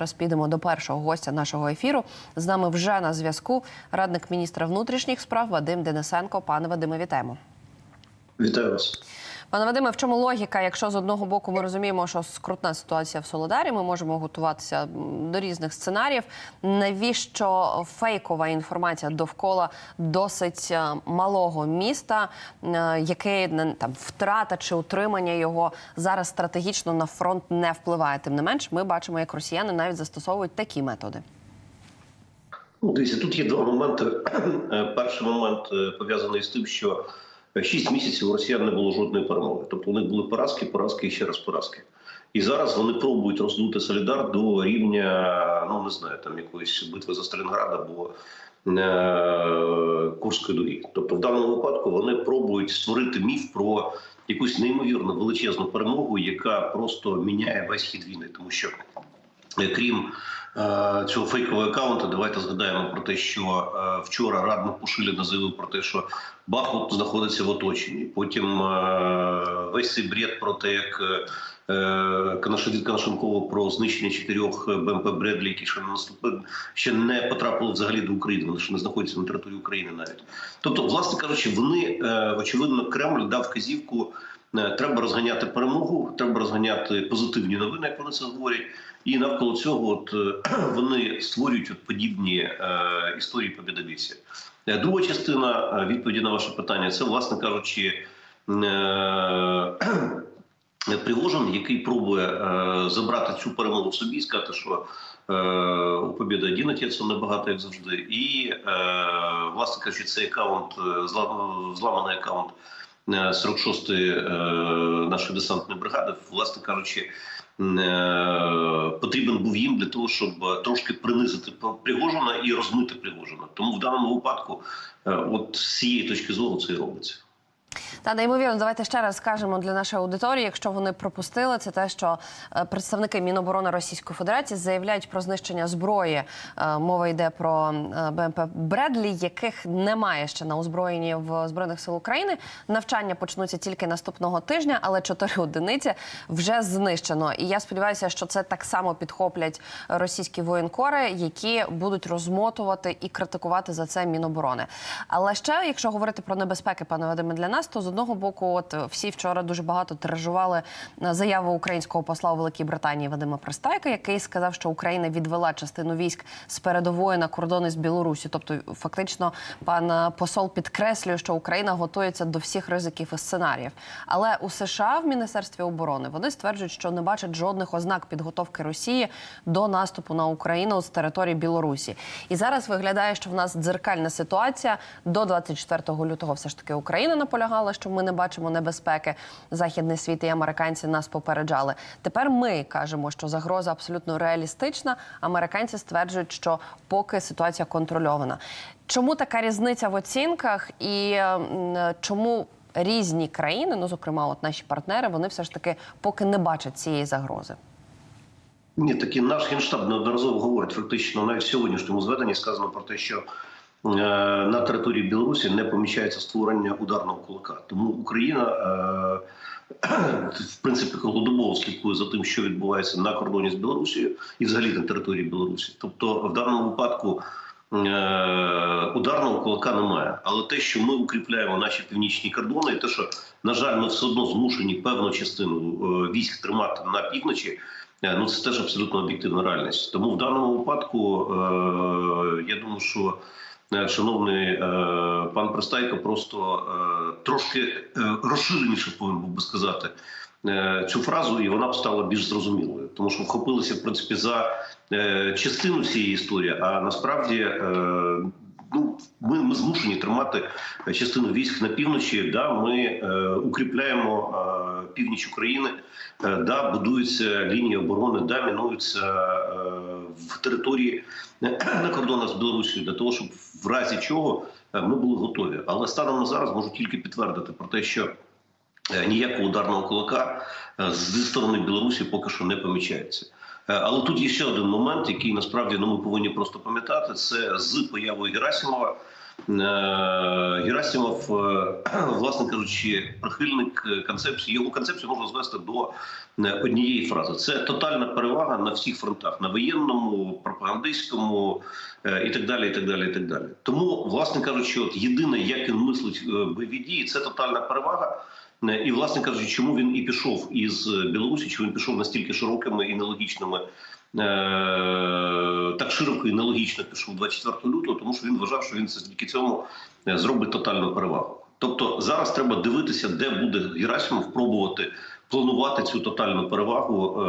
Зараз підемо до першого гостя нашого ефіру. З нами вже на зв'язку радник міністра внутрішніх справ Вадим Денисенко. Пане Вадиме, вітаємо. Вітаю вас. Пане Вадиме, в чому логіка? Якщо з одного боку ми розуміємо, що скрутна ситуація в Солодарі, ми можемо готуватися до різних сценаріїв. Навіщо фейкова інформація довкола досить е, малого міста, е, яке там втрата чи утримання його зараз стратегічно на фронт не впливає? Тим не менш, ми бачимо, як росіяни навіть застосовують такі методи. Ну, дивіться, тут є два моменти. Е, Перший момент пов'язаний з тим, що шість місяців у росіян не було жодної перемоги. Тобто у них були поразки, поразки і ще раз поразки. І зараз вони пробують роздути Солідар до рівня, ну не знаю, там якоїсь битви за Сталінград або е, Курської дуги. Тобто, в даному випадку вони пробують створити міф про якусь неймовірно величезну перемогу, яка просто міняє весь хід війни, тому що крім е, цього фейкового аккаунту, давайте згадаємо про те, що е, вчора радник Пушиліна заявив про те, що Бахмут знаходиться в оточенні. Потім е, весь цей бред про те, як від Канашенкова про знищення чотирьох БМП Бредлі, які ще не наступили, ще не потрапили взагалі до України. Вони ще не знаходяться на території України навіть. Тобто, власне кажучи, вони очевидно Кремль дав вказівку. Е, Треба розганяти перемогу, треба розганяти позитивні новини, як вони це говорять. І навколо цього, от е, вони створюють от подібні е, історії побідовісі. Е, Друга частина відповіді на ваше питання це, власне кажучи, е, Пригожин, який пробує е, забрати цю перемогу собі і сказати, що е, у Побєда один отець, небагато, як завжди. І, е, власне кажучи, цей аккаунт, зла- зламаний аккаунт 46-ї е, нашої десантної бригади, власне кажучи, е, потрібен був їм для того, щоб трошки принизити Пригожина і розмити Пригожина. Тому в даному випадку, е, от з цієї точки зору, це і робиться. Та неймовірно, давайте ще раз скажемо для нашої аудиторії, якщо вони пропустили, це те, що е, представники Міноборони Російської Федерації заявляють про знищення зброї. Е, Мова йде про е, БМП Бредлі, яких немає ще на озброєнні в збройних сил України. Навчання почнуться тільки наступного тижня, але чотири одиниці вже знищено. І я сподіваюся, що це так само підхоплять російські воєнкори, які будуть розмотувати і критикувати за це Міноборони. Але ще, якщо говорити про небезпеки, пане Вадиме, для нас, то з одного боку, от е, всі вчора дуже багато тиражували е, заяву українського посла у Великій Британії Вадима Пристайка, який сказав, що Україна відвела частину військ з передової на кордони з Білорусі. Тобто, фактично, пан е, посол підкреслює, що Україна готується до всіх ризиків і сценаріїв. Але у США в Міністерстві оборони вони стверджують, що не бачать жодних ознак підготовки Росії до наступу на Україну з території Білорусі. І зараз виглядає, що в нас дзеркальна ситуація до 24 лютого. Все ж таки Україна наполягала, що ми не бачимо небезпеки. Західний світ і американці нас попереджали. Тепер ми кажемо, що загроза абсолютно реалістична. Американці стверджують, що поки ситуація контрольована. Чому така різниця в оцінках і чому різні країни, ну зокрема, от наші партнери, вони все ж таки поки не бачать цієї загрози? Ні, таки наш генштаб неодноразово говорить. Фактично, навіть сьогоднішньому зведенні сказано про те, що на території Білорусі не помічається створення ударного кулака. Тому Україна, е, в принципі, колодобово слідкує за тим, що відбувається на кордоні з Білорусією і взагалі на території Білорусі. Тобто, в даному випадку. е, Ударного кулака немає, але те, що ми укріпляємо наші північні кордони, і те, що на жаль, ми все одно змушені певну частину е, військ тримати на півночі, Е, Ну, це теж абсолютно об'єктивна реальність. Тому в даному випадку е, я думаю, що е, шановний е, пан Пристайко просто е, трошки е, розширеніше повинен був би сказати е, цю фразу, і вона б стала більш зрозумілою, тому що вхопилися в принципі за е, частину цієї історії, а насправді. Е, Ну, ми, змушені тримати частину військ на півночі. Да, ми е, укріпляємо е, північ України, е, да, будуються лінії оборони, да, мінуються е, в території е, на кордонах з Білорусією для того, щоб в разі чого е, ми були готові. Але станом на зараз можу тільки підтвердити про те, що е, ніякого ударного кулака е, зі сторони Білорусі поки що не помічається. Е, Але тут є ще один момент, який насправді ну, ми повинні просто пам'ятати: це з появою Герасимова Герасимов, е, власне кажучи, прихильник е, концепції. Його концепцію можна звести до е, однієї фрази: це тотальна перевага на всіх фронтах: на воєнному, пропагандистському е, і так далі. І так далі, і так далі. Тому, власне кажучи, от єдине, як він мислить е, бойові дії, це тотальна перевага. Е, І, власне кажучи, чому він і пішов із Білорусі, чому він пішов настільки широкими і нелогічними, е, так широко і нелогічно пішов 24 лютого, тому що він вважав, що він завдяки цьому е, зробить тотальну перевагу. Тобто зараз треба дивитися, де буде Герасимов пробувати планувати цю тотальну перевагу е,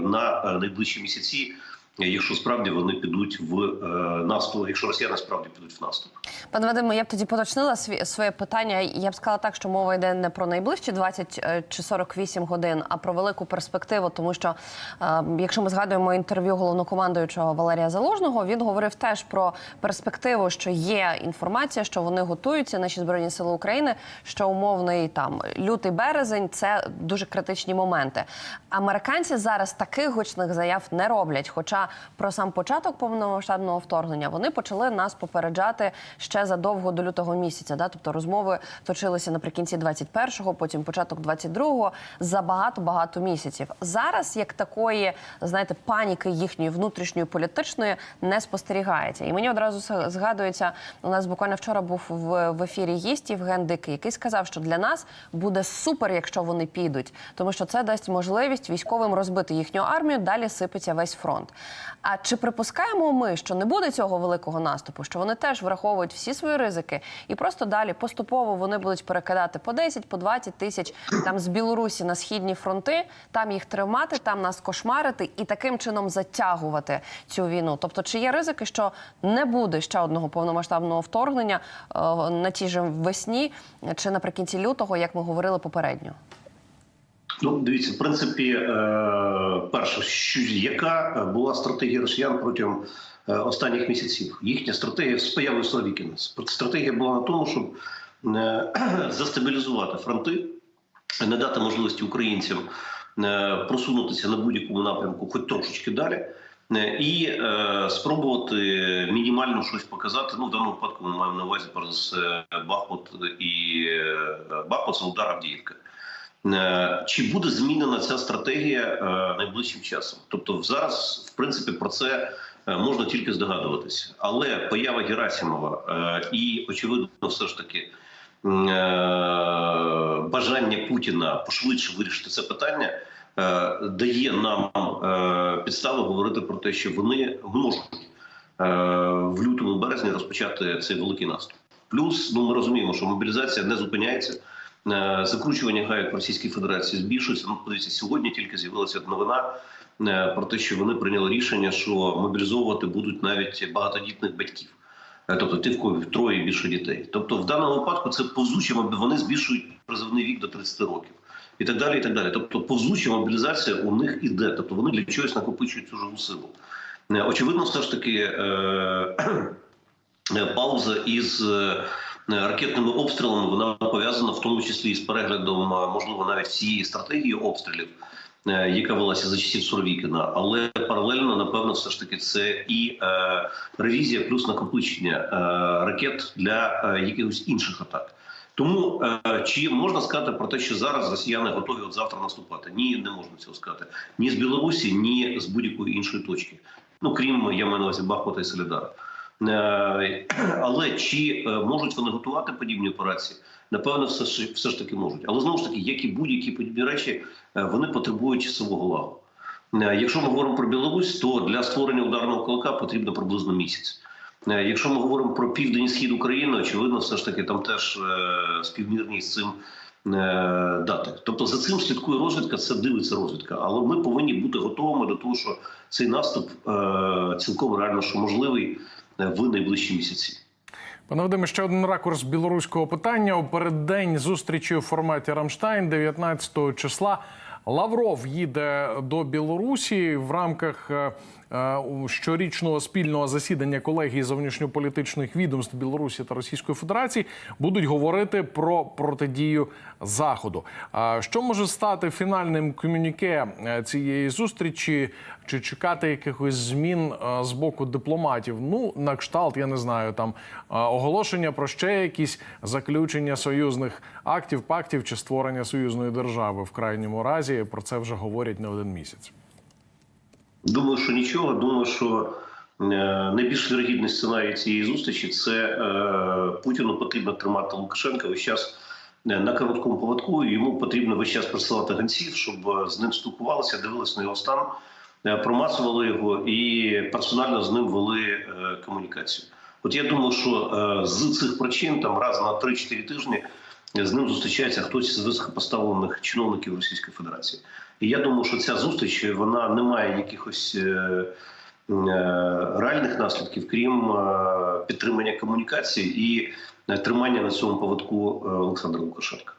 на е, найближчі місяці, якщо справді вони підуть в е, наступ, якщо росіяни справді підуть в наступ. Пане Вадиме, я б тоді поточнила своє питання. Я б сказала так, що мова йде не про найближчі 20 е, чи 48 годин, а про велику перспективу. Тому що, е, якщо ми згадуємо інтерв'ю головнокомандуючого Валерія Залужного, він говорив теж про перспективу, що є інформація, що вони готуються, наші збройні сили України, що умовний там лютий березень це дуже критичні моменти. Американці зараз таких гучних заяв не роблять. Хоча про сам початок повномасштабного вторгнення вони почали нас попереджати ще задовго до лютого місяця. Да? Тобто розмови точилися наприкінці 21-го, потім початок 22-го, за багато багато місяців. Зараз як такої, знаєте, паніки їхньої внутрішньої політичної не спостерігається. І мені одразу згадується, у нас буквально вчора був в, в ефірі гість Євген Дикий, який сказав, що для нас буде супер, якщо вони підуть, тому що це дасть можливість військовим розбити їхню армію. Далі сипеться весь фронт. А чи припускаємо ми, що не буде цього великого наступу, що вони теж враховують всі свої ризики, і просто далі поступово вони будуть перекидати по 10, по 20 тисяч там з Білорусі на східні фронти, там їх тримати, там нас кошмарити і таким чином затягувати цю війну. Тобто, чи є ризики, що не буде ще одного повномасштабного вторгнення е, на тій же весні чи наприкінці лютого, як ми говорили попередньо? Ну, дивіться, в принципі, е, перше, що яка була стратегія росіян протягом е, останніх місяців? Їхня стратегія з появою Славікіна. Стратегія була на тому, щоб е, застабілізувати фронти, не дати можливості українцям просунутися на будь-якому напрямку, хоч трошечки далі. І спробувати мінімально щось показати. Ну, в даному випадку ми маємо на увазі про Бахмут і Бахмут, це удар Авдіївка. Е, Чи буде змінена ця стратегія е, найближчим часом? Тобто, зараз, в принципі, про це е, можна тільки здогадуватися. Але поява Герасимова е, і, очевидно, все ж таки бажання Путіна пошвидше вирішити це питання. Дає нам підстави говорити про те, що вони можуть в лютому березні розпочати цей великий наступ. Плюс, ну ми розуміємо, що мобілізація не зупиняється. Е, Закручування гайок в Російській Федерації збільшується. Ну, подивіться, сьогодні тільки з'явилася новина е, про те, що вони прийняли рішення, що мобілізовувати будуть навіть багатодітних батьків, Е, тобто ті, в кого троє більше дітей. Тобто, в даному випадку це повзуче, вони збільшують призовний вік до 30 років. І так далі, і так далі. Тобто, повзуча мобілізація у них іде. Тобто вони для чогось накопичують живу силу. Очевидно, все ж таки е- пауза із ракетними обстрілами вона пов'язана в тому числі і з переглядом, е, можливо, навіть всієї стратегії обстрілів, е, яка велася за часів Суровікіна. Але паралельно, напевно, все ж таки це і е, ревізія плюс накопичення е, ракет для е, якихось інших атак. Тому е, чи можна сказати про те, що зараз росіяни готові от завтра наступати? Ні, не можна цього сказати. Ні з Білорусі, ні з будь-якої іншої точки. Ну крім я маю на увазі Бахмута і Солідара. Е, Але чи е, можуть вони готувати подібні операції? Напевно, все ж все ж таки можуть. Але знову ж таки, як і будь-які подібні речі, е, вони потребують часового лагу. Якщо ми говоримо про Білорусь, то для створення ударного кулака потрібно приблизно місяць. Якщо ми говоримо про південь і схід України, очевидно, все ж таки там теж співмірні з цим дати. Тобто за цим слідкує розвідка, це дивиться розвідка. Але ми повинні бути готовими до того, що цей наступ цілком реально що можливий в найближчі місяці. Пане Вадиме, ще один ракурс білоруського питання. У переддень зустрічі у форматі Рамштайн 19 числа Лавров їде до Білорусі в рамках е, е, щорічного спільного засідання колегії зовнішньополітичних відомств Білорусі та Російської Федерації будуть говорити про протидію заходу. А що може стати фінальним комюніке е, цієї зустрічі? Чи чекати якихось змін е, з боку дипломатів? Ну, на кшталт, я не знаю, там е, оголошення про ще якісь заключення союзних актів, пактів чи створення союзної держави в крайньому разі. Про це вже говорять не один місяць. Думаю, що нічого. Думаю, що е, найбільш вірогідний сценарій цієї зустрічі це е, Путіну потрібно тримати Лукашенка весь час е, на короткому поводку. Йому потрібно весь час присилати гонців, щоб з ним спілкувалися, дивилися на його стан, промацували його і персонально з ним вели комунікацію. От я думаю, що з цих причин там раз на 3-4 тижні з ним зустрічається хтось з високопоставлених чиновників Російської Федерації. І я думаю, що ця зустріч вона не має якихось е, е, реальних наслідків, крім е, підтримання комунікації і тримання на цьому поводку Олександра Лукашенка.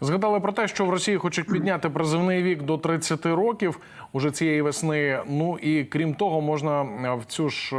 Згадали про те, що в Росії хочуть підняти призивний вік до 30 років уже цієї весни. Ну і крім того, можна в цю ж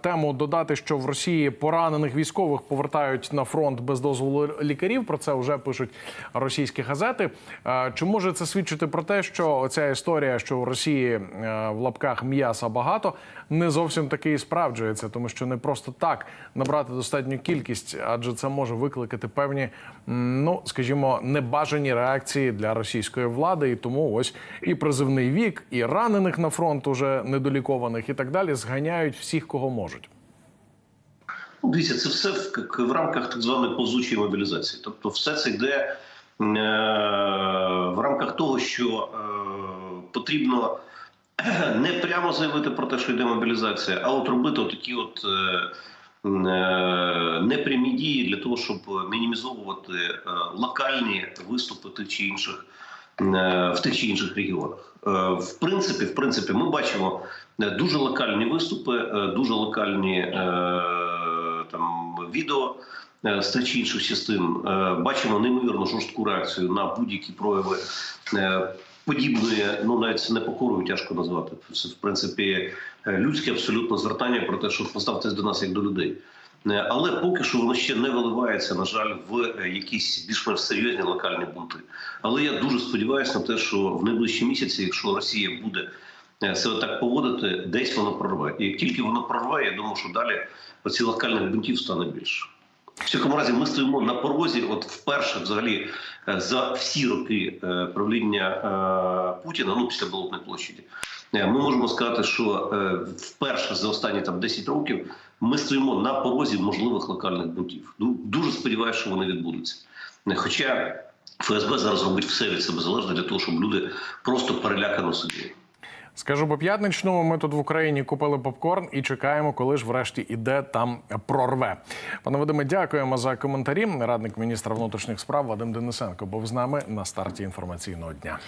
тему додати, що в Росії поранених військових повертають на фронт без дозволу лікарів. Про це вже пишуть російські газети. Е, Чи може це свідчити про те, що оця історія, що в Росії е, в лапках м'яса багато, не зовсім таки і справджується, тому що не просто так набрати достатню кількість, адже це може викликати певні, ну скажімо, небажані реакції для російської влади. І тому ось і призивний вік, і ранених на фронт уже недолікованих, і так далі зганяють всіх, кого можуть. Ну, Дивіться, це все в, в рамках так званої повзучої мобілізації. Тобто, все це йде е, в рамках того, що е, потрібно не прямо заявити про те, що йде мобілізація, а от робити такі от. Е, е, непрямі дії для того, щоб мінімізовувати е, локальні виступи тих чи інших в тих чи інших регіонах. Е, В принципі, в принципі, ми бачимо е, дуже локальні виступи, е, дуже локальні е, там відео е, з тих чи інших частин. Е, Бачимо неймовірно жорстку реакцію на будь-які прояви. е, Подібної, ну навіть це непокорою тяжко назвати. Це в принципі е, людське абсолютно звертання про те, що поставтесь до нас як до людей. Е, Але поки що воно ще не виливається, на жаль, в е, якісь більш-менш серйозні локальні бунти. Але я дуже сподіваюся на те, що в найближчі місяці, якщо Росія буде е, себе так поводити, десь воно прорве. І як тільки воно прорве, я думаю, що далі оці локальних бунтів стане більше. В всякому разі, ми стоїмо на порозі, от вперше, взагалі, е, за всі роки е, правління е, Путіна, ну після Болотної площаді, ми можемо сказати, що вперше за останні там 10 років ми стоїмо на порозі можливих локальних бунтів. Ну дуже сподіваюся, що вони відбудуться. Хоча ФСБ зараз робить все від себе залежне для того, щоб люди просто перелякано сиділи. Скажу по п'ятничному, ми тут в Україні купили попкорн і чекаємо, коли ж врешті іде там прорве. Пане Вадиме, дякуємо за коментарі. Радник міністра внутрішніх справ Вадим Денисенко був з нами на старті інформаційного дня.